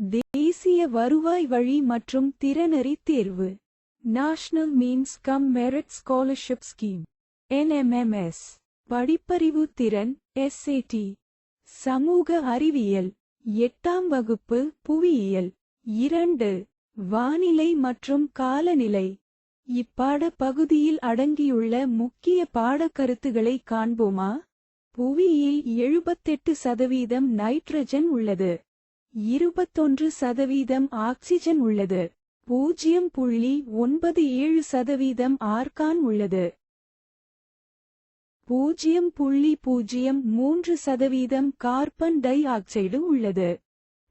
தேசிய வருவாய் வழி மற்றும் திறனறி தேர்வு. National means cum merit scholarship scheme NMMS படிப்பறிவு திறன் எஸ்ஏடி சமூக அறிவியல். எட்டாம் வகுப்பு புவியியல். இரண்டு. வானிலை மற்றும் காலநிலை. இப்பாட பகுதியில் அடங்கியுள்ள முக்கிய பாடக்கருத்துகளை காண்போமா? புவியில் எழுபத்தெட்டு சதவீதம் நைட்ரஜன் உள்ளது. இருபத்தொன்று சதவீதம் ஆக்சிஜன் உள்ளது. பூஜ்ஜியம் புள்ளி ஒன்பது ஏழு சதவீதம் ஆர்கான் உள்ளது. பூஜ்ஜியம் புள்ளி பூஜ்ஜியம் மூன்று சதவீதம் கார்பன் டை ஆக்சைடு உள்ளது.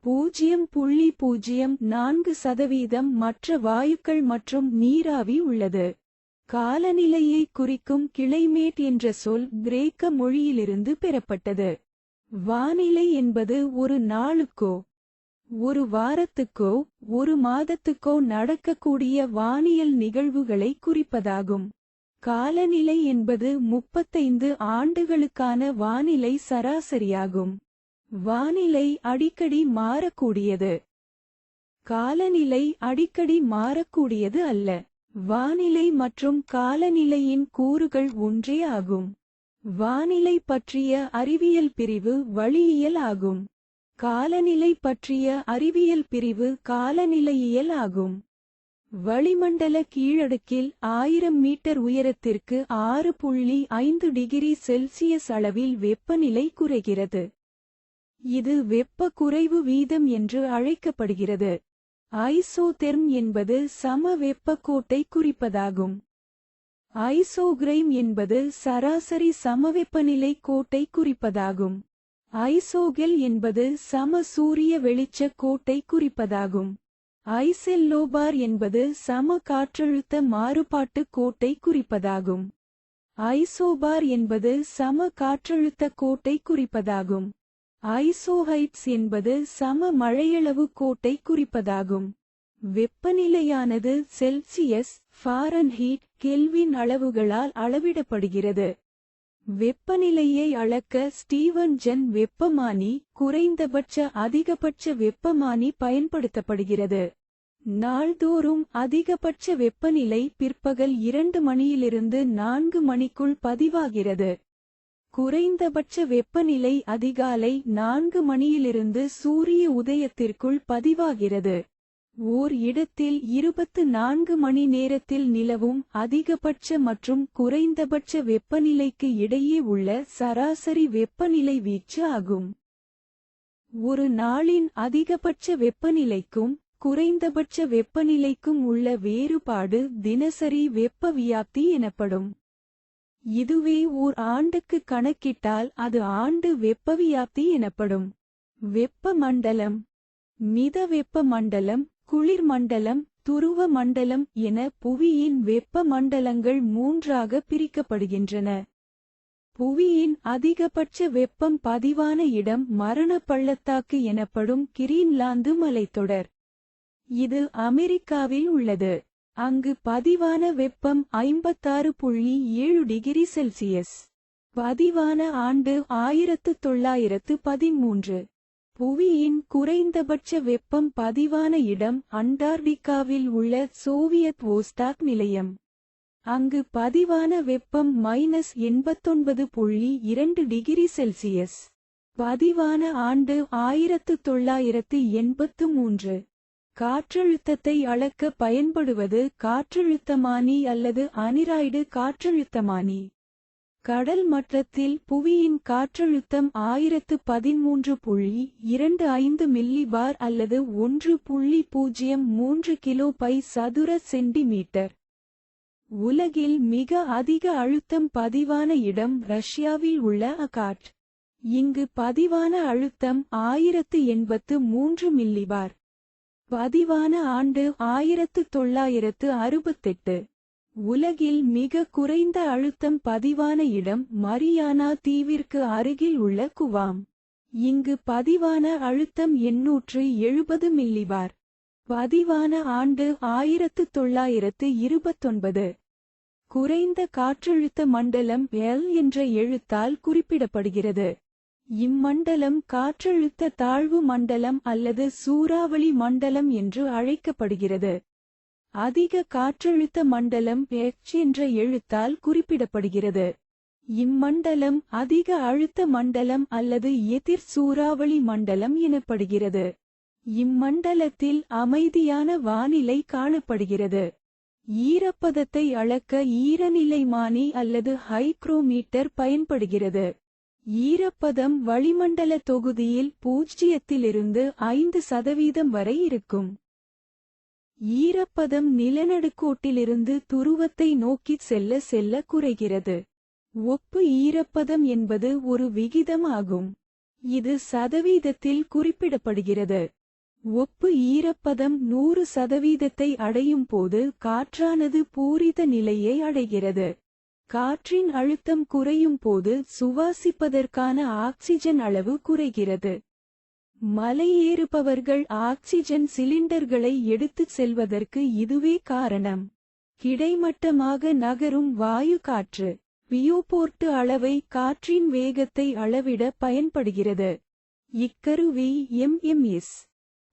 பூஜ்ஜியம் புள்ளி பூஜ்ஜியம் நான்கு சதவீதம் மற்ற வாயுக்கள் மற்றும் நீராவி உள்ளது. காலநிலையை குறிக்கும் கிளைமேட் என்ற சொல் கிரேக்க மொழியிலிருந்து பெறப்பட்டது. வானிலை என்பது ஒரு நாளுக்கோ ஒரு வாரத்துக்கோ ஒரு மாதத்துக்கோ நடக்கக்கூடிய வானியல் நிகழ்வுகளை குறிப்பதாகும். காலநிலை என்பது முப்பத்தைந்து ஆண்டுகளுக்கான வானிலை சராசரியாகும். வானிலை அடிக்கடி மாறக்கூடியது. காலநிலை அடிக்கடி மாறக்கூடியது அல்ல. வானிலை மற்றும் காலநிலையின் கூறுகள் ஒன்றே ஆகும். வானிலை பற்றிய அறிவியல் பிரிவு வளியியல் ஆகும். காலநிலை பற்றிய அறிவியல் பிரிவு காலநிலையியல் ஆகும். வளிமண்டல கீழடுக்கில் ஆயிரம் மீட்டர் உயரத்திற்கு ஆறு புள்ளி ஐந்து டிகிரி செல்சியஸ் அளவில் வெப்பநிலை குறைகிறது. இது வெப்ப குறைவு வீதம் என்று அழைக்கப்படுகிறது. ஐசோதெர்ம் என்பது சம வெப்பக்கோட்டை குறிப்பதாகும். ஐசோகிரைம் என்பது சராசரி சமவெப்பநிலை கோட்டை குறிப்பதாகும். ஐசோகெல் என்பது சம சூரிய வெளிச்ச கோட்டை குறிப்பதாகும். ஐசெல்லோபார் என்பது சம காற்றழுத்த மாறுபாட்டு கோட்டை குறிப்பதாகும். ஐசோபார் என்பது சம காற்றழுத்த கோட்டை குறிப்பதாகும். ஐசோஹைட்ஸ் என்பது சம மழையளவு கோட்டை குறிப்பதாகும். வெப்பநிலையானது செல்சியஸ் ஃபாரன்ஹீட் கெல்வின் அளவுகளால் அளவிடப்படுகிறது. வெப்பநிலையை அளக்க ஸ்டீவன் ஜென் வெப்பமானி குறைந்தபட்ச அதிகபட்ச வெப்பமானி பயன்படுத்தப்படுகிறது. நாள்தோறும் அதிகபட்ச வெப்பநிலை பிற்பகல் இரண்டு மணியிலிருந்து நான்கு மணிக்குள் பதிவாகிறது. குறைந்தபட்ச வெப்பநிலை அதிகாலை நான்கு மணியிலிருந்து சூரிய உதயத்திற்குள் பதிவாகிறது. ஓர் இடத்தில் இருபத்து நான்கு மணி நேரத்தில் நிலவும் அதிகபட்ச மற்றும் குறைந்தபட்ச வெப்பநிலைக்கு இடையே உள்ள சராசரி வெப்பநிலை வீச்சு ஆகும். ஒரு நாளின் அதிகபட்ச வெப்பநிலைக்கும் குறைந்தபட்ச வெப்பநிலைக்கும் உள்ள வேறுபாடு தினசரி வெப்ப வியாப்தி எனப்படும். இதுவே ஓர் ஆண்டுக்கு கணக்கிட்டால் அது ஆண்டு வெப்பவியாப்தி எனப்படும். வெப்ப மண்டலம் மித வெப்ப மண்டலம் குளிர் மண்டலம் துருவ மண்டலம் என புவியின் வெப்ப மண்டலங்கள் மூன்றாக பிரிக்கப்படுகின்றன. புவியின் அதிகபட்ச வெப்பம் பதிவான இடம் மரண பள்ளத்தாக்கு எனப்படும் கிரீன்லாந்து மலைத்தொடர். இது அமெரிக்காவில் உள்ளது. அங்கு பதிவான வெப்பம் ஐம்பத்தாறு புள்ளி ஏழு டிகிரி செல்சியஸ். பதிவான ஆண்டு ஆயிரத்து தொள்ளாயிரத்து பதிமூன்று. புவியின் குறைந்தபட்ச வெப்பம் பதிவான இடம் அண்டார்டிகாவில் உள்ள சோவியத் ஓஸ்டாக் நிலையம். அங்கு பதிவான வெப்பம் மைனஸ் எண்பத்தொன்பது புள்ளி இரண்டு டிகிரி செல்சியஸ். பதிவான ஆண்டு ஆயிரத்து தொள்ளாயிரத்து எண்பத்து மூன்று. காற்றழுத்தத்தை அளக்க பயன்படுவது காற்றழுத்தமானி அல்லது அனிராய்டு காற்றழுத்தமானி. கடல் மட்டத்தில் புவியின் காற்றழுத்தம் ஆயிரத்து பதிமூன்று புள்ளி இரண்டு ஐந்து மில்லி பார் அல்லது ஒன்று புள்ளி பூஜ்ஜியம் மூன்று கிலோ பை சதுர சென்டிமீட்டர். உலகில் மிக அதிக அழுத்தம் பதிவான இடம் ரஷ்யாவில் உள்ள அகாட். இங்கு பதிவான அழுத்தம் ஆயிரத்து எண்பத்து மூன்று மில்லிபார். பதிவான ஆண்டு ஆயிரத்து தொள்ளாயிரத்து அறுபத்தெட்டு. உலகில் மிக குறைந்த அழுத்தம் பதிவான இடம் மரியானா தீவிற்கு அருகில் உள்ள குவாம். இங்கு பதிவான அழுத்தம் எண்ணூற்று எழுபது மில்லிபார் பதிவான ஆண்டு ஆயிரத்து தொள்ளாயிரத்து இருபத்தொன்பது. குறைந்த காற்றழுத்த மண்டலம் எல் என்ற எழுத்தால் குறிப்பிடப்படுகிறது. இம்மண்டலம் காற்றழுத்த தாழ்வு மண்டலம் அல்லது சூறாவளி மண்டலம் என்று அழைக்கப்படுகிறது. அதிக காற்றழுத்த மண்டலம் எச் என்ற எழுத்தால் குறிப்பிடப்படுகிறது. இம்மண்டலம் அதிக அழுத்த மண்டலம் அல்லது எதிர் சூறாவளி மண்டலம் எனப்படுகிறது. இம்மண்டலத்தில் அமைதியான வானிலை காணப்படுகிறது. ஈரப்பதத்தை அளக்க ஈரநிலைமானி அல்லது ஹைக்ரோமீட்டர் பயன்படுகிறது. ஈரப்பதம் வளிமண்டல தொகுதியில் பூஜ்ஜியத்திலிருந்து ஐந்து சதவீதம் வரை இருக்கும். ஈரப்பதம் நிலநடுக்கோட்டிலிருந்து துருவத்தை நோக்கிச் செல்ல செல்ல குறைகிறது. ஒப்பு ஈரப்பதம் என்பது ஒரு விகிதம் ஆகும். இது சதவீதத்தில் குறிப்பிடப்படுகிறது. ஒப்பு ஈரப்பதம் நூறு சதவீதத்தை அடையும் போது காற்றானது பூரித நிலையை அடைகிறது. காற்றின் அழுத்தம் குறையும் போது சுவாசிப்பதற்கான ஆக்சிஜன் அளவு குறைகிறது. மலையேறுபவர்கள் ஆக்சிஜன் சிலிண்டர்களை எடுத்துச் செல்வதற்கு இதுவே காரணம். கிடைமட்டமாக நகரும் வாயு காற்று வியோபோர்ட்டு அளவை காற்றின் வேகத்தை அளவிட பயன்படுகிறது. இக்கருவி எம்எம்எஸ்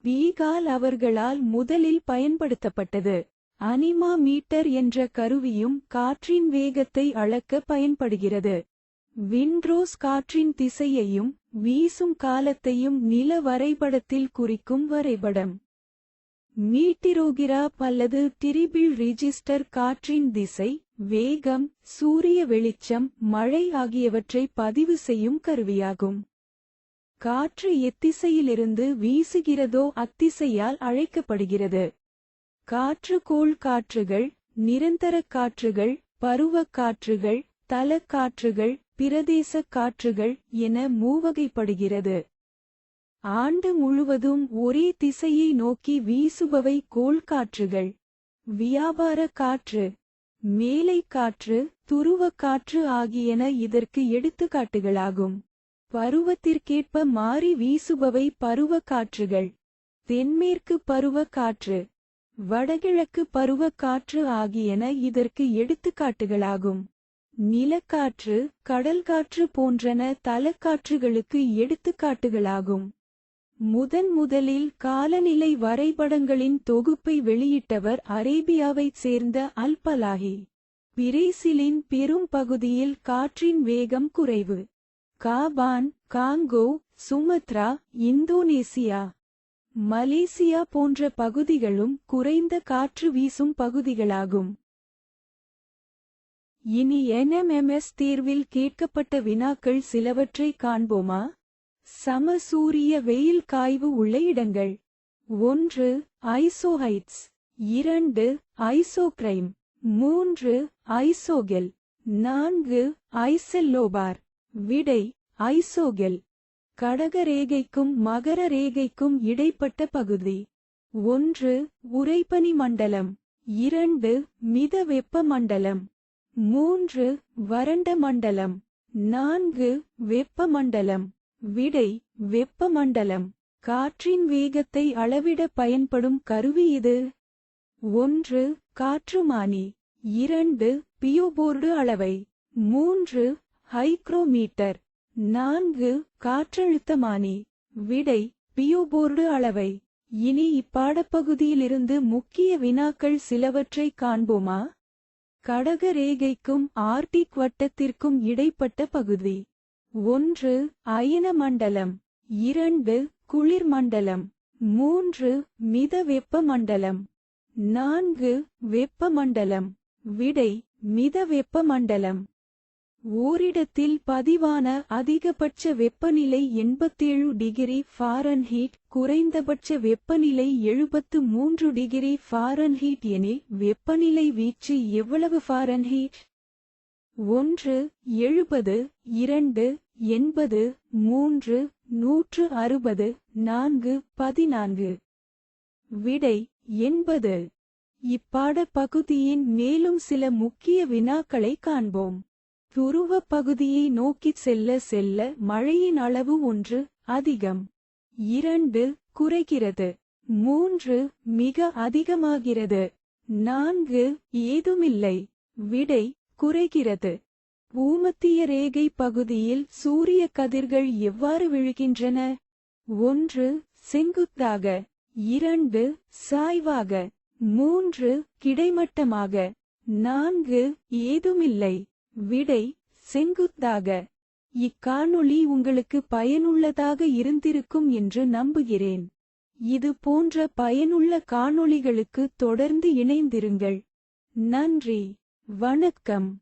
வீகால் அவர்களால் முதலில் பயன்படுத்தப்பட்டது. அனிமா மீட்டர் என்ற கருவியும் காற்றின் வேகத்தை அளக்க பயன்படுகிறது. விண்ட்ரோஸ் காற்றின் திசையையும் வீசும் காலத்தையும் நில வரைபடத்தில் குறிக்கும் வரைபடம். மீட்டிரோகிராப் அல்லது திரிபிள் ரிஜிஸ்டர் காற்றின் திசை வேகம் சூரிய வெளிச்சம் மழை ஆகியவற்றை பதிவு செய்யும் கருவியாகும். காற்று எத்திசையிலிருந்து வீசுகிறதோ அத்திசையால் அழைக்கப்படுகிறது. காற்றுக்கோள் காற்றுகள் நிரந்தர காற்றுகள் பருவக் காற்றுகள் தலக்காற்றுகள் பிரதேச காற்றுகள் என மூவகைப்படுகிறது. ஆண்டு முழுவதும் ஒரே திசையை நோக்கி வீசுபவை கோள் காற்றுகள் வியாபார காற்று மேலை காற்று துருவக் காற்று ஆகியன இதற்கு எடுத்துக்காட்டுகளாகும். பருவத்திற்கேற்ப மாறி வீசுபவை பருவக் காற்றுகள். தென்மேற்கு பருவக் காற்று வடகிழக்கு பருவக் காற்று ஆகியன இதற்கு எடுத்துக்காட்டுகளாகும். நிலக்காற்று கடல்காற்று போன்றன தலக்காற்றுகளுக்கு எடுத்துக்காட்டுகளாகும். முதன் முதலில் காலநிலை வரைபடங்களின் தொகுப்பை வெளியிட்டவர் அரேபியாவைச் சேர்ந்த அல்பலாஹி. பிரேசிலின் பெரும் பகுதியில் காற்றின் வேகம் குறைவு. Gabon Congo Sumatra Indonesia Malaysia போன்ற பகுதிகளும் குறைந்த காற்று வீசும் பகுதிகளாகும். இனி என்எம்எம்எஸ் தீர்வில் கேட்கப்பட்ட வினாக்கள் சிலவற்றை காண்போமா? சமசூரிய வெயில் காய்வு உள்ள இடங்கள். ஒன்று ஐசோஹைட்ஸ். இரண்டு ஐசோக்ரைம். மூன்று ஐசோகெல். நான்கு ஐசெல்லோபார். விடை ஐசோகெல். கடகரேகைக்கும் மகர ரேகைக்கும் இடைப்பட்ட பகுதி. ஒன்று உறைபனி மண்டலம். இரண்டு மித வெப்ப மண்டலம். மூன்று வறண்ட மண்டலம் நான்கு வெப்பமண்டலம் விடை வெப்பமண்டலம் காற்றின் வேகத்தை அளவிட பயன்படும் கருவி இது. ஒன்று காற்றுமானி இரண்டு பியோபோர்டு அளவை மூன்று ஹைக்ரோமீட்டர் நான்கு காற்றழுத்தமானி விடை பியோபோர்டு அளவை. இனி இப்பாடப்பகுதியிலிருந்து முக்கிய வினாக்கள் சிலவற்றை காண்போமா? கடக ரேகைக்கும் ஆர்டிக் வட்டத்திற்கும் இடைப்பட்ட பகுதி. ஒன்று அயன மண்டலம். இரண்டு குளிர் மண்டலம். மூன்று மித வெப்ப மண்டலம். நான்கு வெப்ப மண்டலம். விடை மித வெப்ப மண்டலம். ஓரிடத்தில் பதிவான அதிகபட்ச வெப்பநிலை எண்பத்தேழு டிகிரி ஃபாரன்ஹீட் குறைந்தபட்ச வெப்பநிலை எழுபத்து மூன்று டிகிரி ஃபாரன்ஹீட் எனில் வெப்பநிலை வீச்சு எவ்வளவு ஃபாரன்ஹீட்? ஒன்று எழுபது இரண்டு எண்பது மூன்று நூற்று அறுபது நான்கு பதினான்கு. விடை எண்பது. இப்பாட பகுதியின் மேலும் சில முக்கிய வினாக்களை காண்போம். துருவ பகுதியை நோக்கிச் செல்ல செல்ல மழையின் அளவு ஒன்று அதிகம். இரண்டு குறைகிறது. மூன்று மிக அதிகமாகிறது. நான்கு ஏதுமில்லை. விடை குறைகிறது. பூமத்திய ரேகை பகுதியில் சூரிய கதிர்கள் எவ்வாறு விழுகின்றன? ஒன்று செங்குத்தாக. இரண்டு சாய்வாக. மூன்று கிடைமட்டமாக. நான்கு ஏதுமில்லை. விடை செங்குத்தாக. இக்காணொளி உங்களுக்கு பயனுள்ளதாக இருந்திருக்கும் என்று நம்புகிறேன். இது போன்ற பயனுள்ள காணொளிகளுக்கு தொடர்ந்து இணைந்திருங்கள். நன்றி. வணக்கம்.